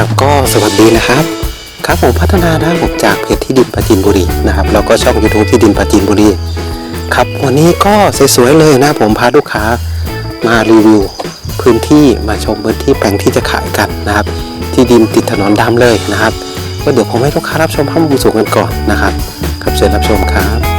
ครับก็สวัสดีนะครับ ครับผมพัฒนานะผมจากเพจที่ดินปราจีนบุรีนะครับแล้วก็ช่อง YouTube ที่ดินปราจีนบุรีครับวันนี้ก็สวยๆเลยนะผมพาลูกค้ามารีวิว พื้นที่มาชมพื้นที่แปลงที่จะขายกันนะครับ ที่ดินติดถนนดำเลยนะครับ ก็เดี๋ยวผมให้ลูกค้ารับชมภาพมุมสูงกันก่อนนะครับครับเชิญรับชมครับ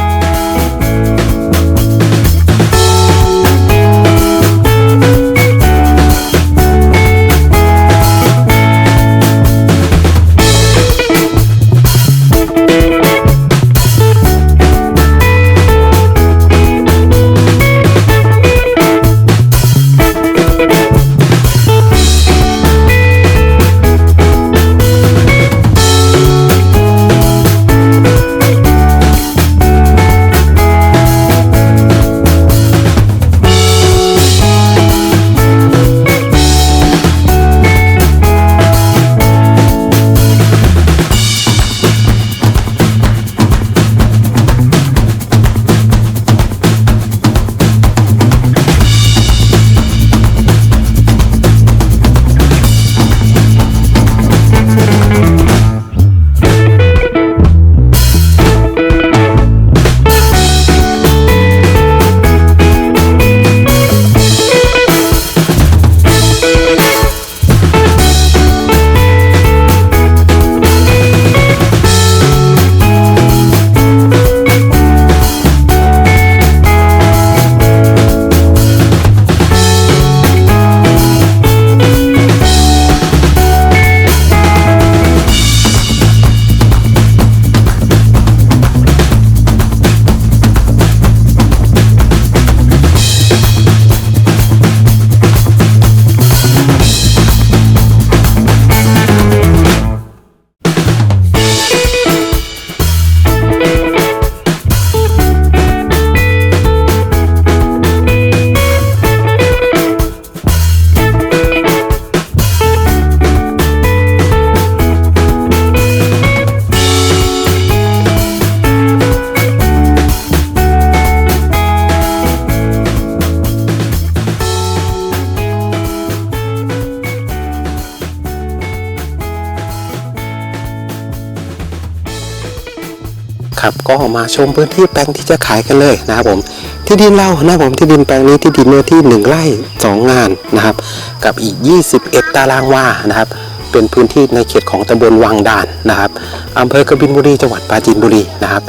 ครับ ก็มาชมพื้นที่แปลงที่จะขายกันเลยนะครับผม ที่ดินเรานะครับผมที่ดินแปลงนี้ที่ดินเนื้อที่ 1 ไร่ 2 งานนะครับ กับอีก 21 ตารางวานะครับ เป็นพื้นที่ในเขตของตำบลวังด่านนะครับอำเภอกบินบุรีจังหวัดปราจีนบุรีนะครับ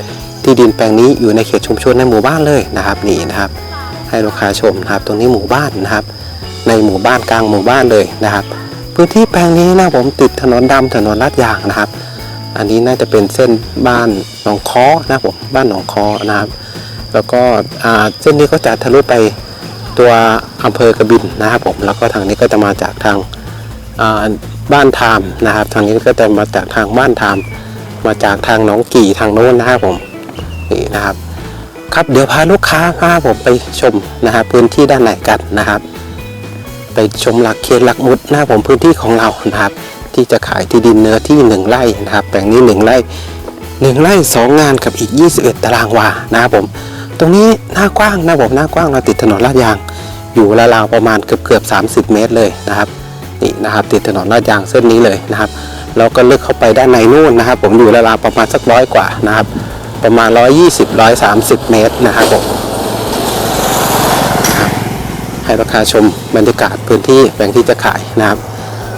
ที่ดินแปลงนี้อยู่ในเขตชุมชนในหมู่บ้านเลยนะครับนี่นะครับ ให้ลูกค้าชมนะครับ ตรงนี้หมู่บ้านนะครับ ในหมู่บ้านกลางหมู่บ้านเลยนะครับ พื้นที่แปลงนี้นะผมติดถนนดำถนนลาดยางนะครับ อันนี้น่าจะเป็นเส้นบ้านหนองคอนะผมบ้านหนองคอนะครับ แล้วก็เส้นนี้ก็จะทะลุไปตัวอำเภอกระบินนะครับผมแล้วก็ทางนี้ก็จะมาจากทางบ้านทามนะครับ ทางนี้ก็จะมาจากทางบ้านทาม มาจากทางหนองกี่ทางโน้นนะครับผมนี่นะครับ ครับเดี๋ยวพาลูกค้าพาผมไปชมนะครับพื้นที่ด้านในกันนะครับ ไปชมหลักเขตหลักมุดนะครับผมพื้นที่ของเรานะครับ ที่จะขายที่ดินเนื้อที่ 1 ไร่นะครับแปลงนี้ 1 ไร่ 1 ไร่ 2 งานกับอีก 21 ตารางวานะครับผม ตรงนี้หน้ากว้างนะผมหน้ากว้างเราติดถนนลาดยาง อยู่ราวๆประมาณเกือบเกือบ 30 เมตรเลยนะครับนี่นะครับติดถนนลาดยางเส้นนี้เลยนะครับแล้วก็ลึกเข้าไปด้านในนู่นนะครับ ผมอยู่ราวๆประมาณสักร้อยกว่านะครับ ประมาณ 120 130 เมตรนะครับผมให้ราคาชมบรรยากาศพื้นที่แปลงที่จะขายนะครับ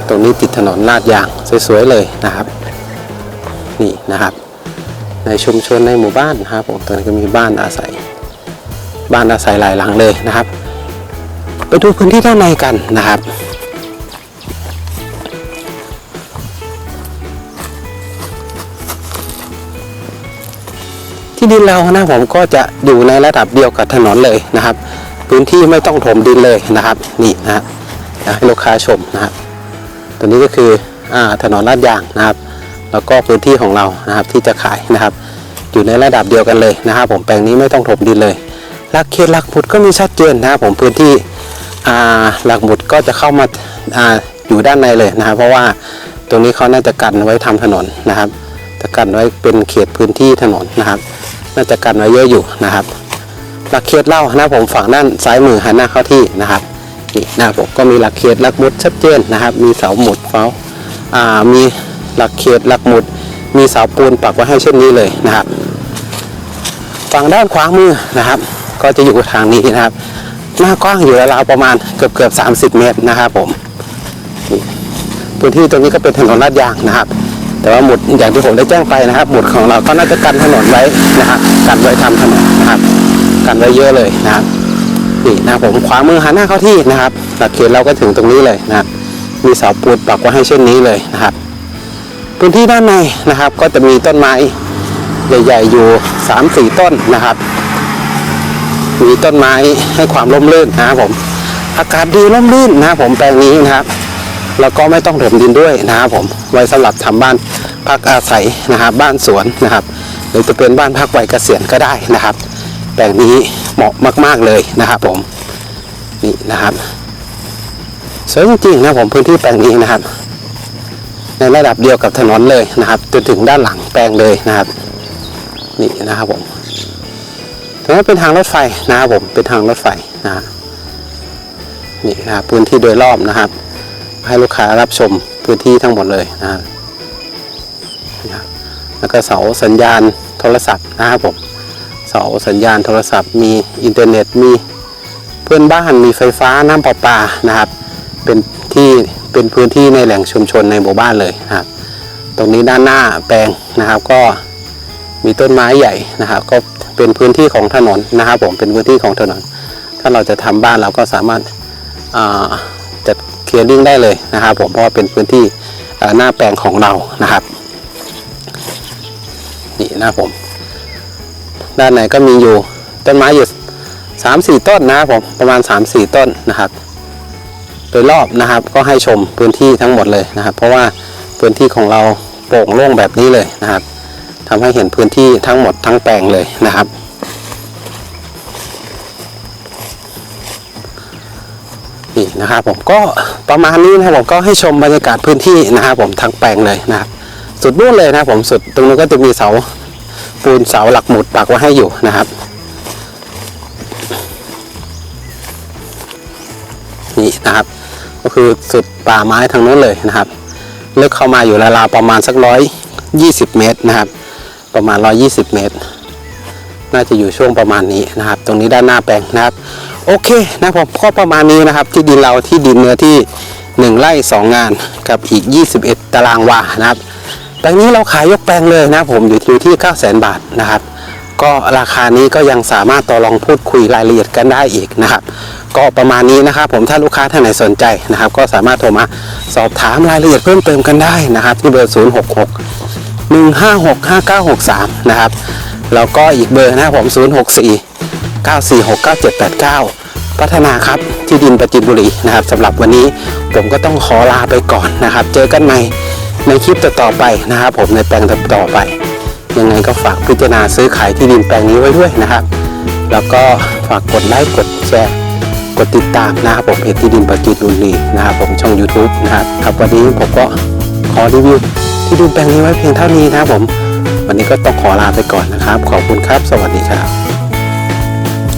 ตรงนี้ติดถนนลาดยางสวยๆเลยนะครับ นี่นะครับ ในชุมชนในหมู่บ้านนะครับผมตรงนี้ก็มีบ้านอาศัย บ้านอาศัยหลายหลังเลยนะครับ ไปดูพื้นที่ด้านในกันนะครับที่ดินเรานะผมก็จะอยู่ในระดับเดียวกับถนนเลยนะครับ พื้นที่ไม่ต้องถมดินเลยนะครับ นี่นะฮะให้ลูกค้าชมนะครับ ตัวนี้ก็คืออถนนลาดยางนะครับ แล้วก็พื้นที่ของเรานะครับที่จะขายนะครับ อยู่ในระดับเดียวกันเลยนะครับ ผมแปลงนี้ไม่ต้องถมดินเลยหลักเขตหลักหมุดก็มีชัดเจนนะครับ ผมพื้นที่หลักหมุดก็จะเข้ามาออยู่ด้านในเลยนะครับ เพราะว่าตรงนี้เขาน่าจะกันไว้ทำถนนนะครับจะกันไว้เป็นเขตพื้นที่ถนนนะครับ น่าจะกันไว้เยอะอยู่นะครับหลักเขตเล่านะผมฝั่งด้านซ้ายมือหันหน้าเข้าที่นะครับ นี่นะครับผมก็มีหลักเขตหลักหมุดชัดเจนนะครับ มีเสาหมุดเฝ้าอ่ามีหลักเขตหลักหมุด มีเสาปูนปักไว้ให้เช่นนี้เลยนะครับ ฝั่งด้านขวามือนะครับ ก็จะอยู่ทางนี้นะครับ หน้ากว้างอยู่ราวประมาณเกือบเกือบ30เมตรนะครับผมพื้นที่ตรงนี้ก็เป็นถนนลาดยางนะครับ แต่ว่าหมุดอย่างที่ผมได้แจ้งไปนะครับ หมุดของเราก็น่าจะกันถนนไว้นะครับกันไว้ทำถนนนะครับ กันไว้เยอะเลยนะครับ นี่นะครับผมขวามือหันหน้าเข้าที่นะครับหลักเขตเราก็ถึงตรงนี้เลยนะครับมีเสาปูนปักไว้ให้เช่นนี้เลยนะครับ พื้นที่ด้านในนะครับ ก็จะมีต้นไม้ใหญ่ ๆ อยู่ 3-4 ต้นนะครับ มีต้นไม้ให้ความร่มรื่นนะครับผมอากาศดีร่มรื่นนะครับผมแปลงนี้นะครับ แล้วก็ไม่ต้องถมดินด้วยนะครับผมไว้สำหรับทำบ้านพักอาศัยนะครับบ้านสวนนะครับ หรือจะเป็นบ้านพักไว้เกษียณก็ได้นะครับ แปลงนี้ เหมาะมาก ๆเลยนะครับผมนี่นะครับสวยจริงๆนะผมพื้นที่แปลงนี้นะครับ ในระดับเดียวกับถนนเลยนะครับจนถึงด้านหลังแปลงเลยนะครับ นี่นะครับผมตรงนี้เป็นทางรถไฟนะครับผมเป็นทางรถไฟนะฮะนี่นะครับพื้นที่โดยรอบนะครับ ให้ลูกค้ารับชมพื้นที่ทั้งหมดเลยนะฮะนะครับแล้วก็เสาสัญญาณโทรศัพท์นะครับผม เสาสัญญาณโทรศัพท์ มีอินเทอร์เน็ตมีเพื่อนบ้านมีไฟฟ้าน้ำประปานะครับ เป็นที่เป็นพื้นที่ในแหล่งชุมชนในหมู่บ้านเลยนะครับ ตรงนี้ด้านหน้าแปลงนะครับก็มีต้นไม้ใหญ่นะครับ ก็เป็นพื้นที่ของถนนนะครับ ผมเป็นพื้นที่ของถนน ถ้าเราจะทำบ้านเราก็สามารถาจัดเคลียร์ลิงได้เลยนะครับ ผมเพราะว่าเป็นพื้นที่หน้าแปลงของเรานะครับนี่นะครับผม ด้านในก็มีอยู่ต้นไม้อยู่สามสี่ต้นนะครับผมประมาณ3ามสี่ต้นนะครับ โดยรอบนะครับก็ให้ชมพื้นที่ทั้งหมดเลยนะครับ เพราะว่าพื้นที่ของเราโปร่งโล่งแบบนี้เลยนะครับทำให้เห็นพื้นที่ทั้งหมดทั้งแปลงเลยนะครับ นี่นะครับผมก็ประมาณนี้นะครับผมก็ให้ชมบรรยากาศพื้นที่นะครับผมทั้งแปลงเลยนะครับ สุดนู่นเลยนะผมสุดตรงนู้นก็จะมีเสา ปูนเสาหลักหมุดปักไว้ให้อยู่นะครับ นี่นะครับ ก็คือสุดป่าไม้ทางนู้นเลยนะครับลึกเข้ามาอยู่ราวๆประมาณสักร้อยยี่สิบเมตรนะครับ ประมาณ120เมตร น่าจะอยู่ช่วงประมาณนี้นะครับ ตรงนี้ด้านหน้าแปลงนะครับ โอเคนะครับผมก็ประมาณนี้นะครับ ที่ดินเราที่ดินเนื้อที่1ไร่2งานกับอีก21ตารางวานะครับ แปลงนี้เราขายยกแปลงเลยนะผมอยู่อยู่ที่9 0 0 0 0 0 บาทนะครับ ก็ราคานี้ก็ยังสามารถต่อรองพูดคุยรายละเอียดกันได้อีกนะครับ ก็ประมาณนี้นะครับ ผมถ้าลูกค้าท่านไหนสนใจนะครับ ก็สามารถโทรมาสอบถามรายละเอียดเพิ่มเติมกันได้นะครับที่เบอร์ 066 1565963 นะครับแล้วก็อีกเบอร์นะครับผม 064 946 9789 พัฒนาครับที่ดินประจินบุรีนะครับสำหรับวันนี้ผมก็ต้องขอลาไปก่อนนะครับ เจอกันใหม่ ในคลิปต่อๆไปนะครับผมในแปลงต่อๆไป ยังไงก็ฝากพิจารณาซื้อขายที่ดินแปลงนี้ไว้ด้วยนะครับ แล้วก็ฝากกดไลค์กดแชร์กดติดตามนะครับผมเพจที่ดินประจิตบุรีนะครับผมช่อง YouTube นะครับครับวันนี้ผมก็ขอรีวิวที่ดินแปลงนี้ไว้เพียงเท่านี้นะครับผม วันนี้ก็ต้องขอลาไปก่อนนะครับ ขอบคุณครับ สวัสดีครับ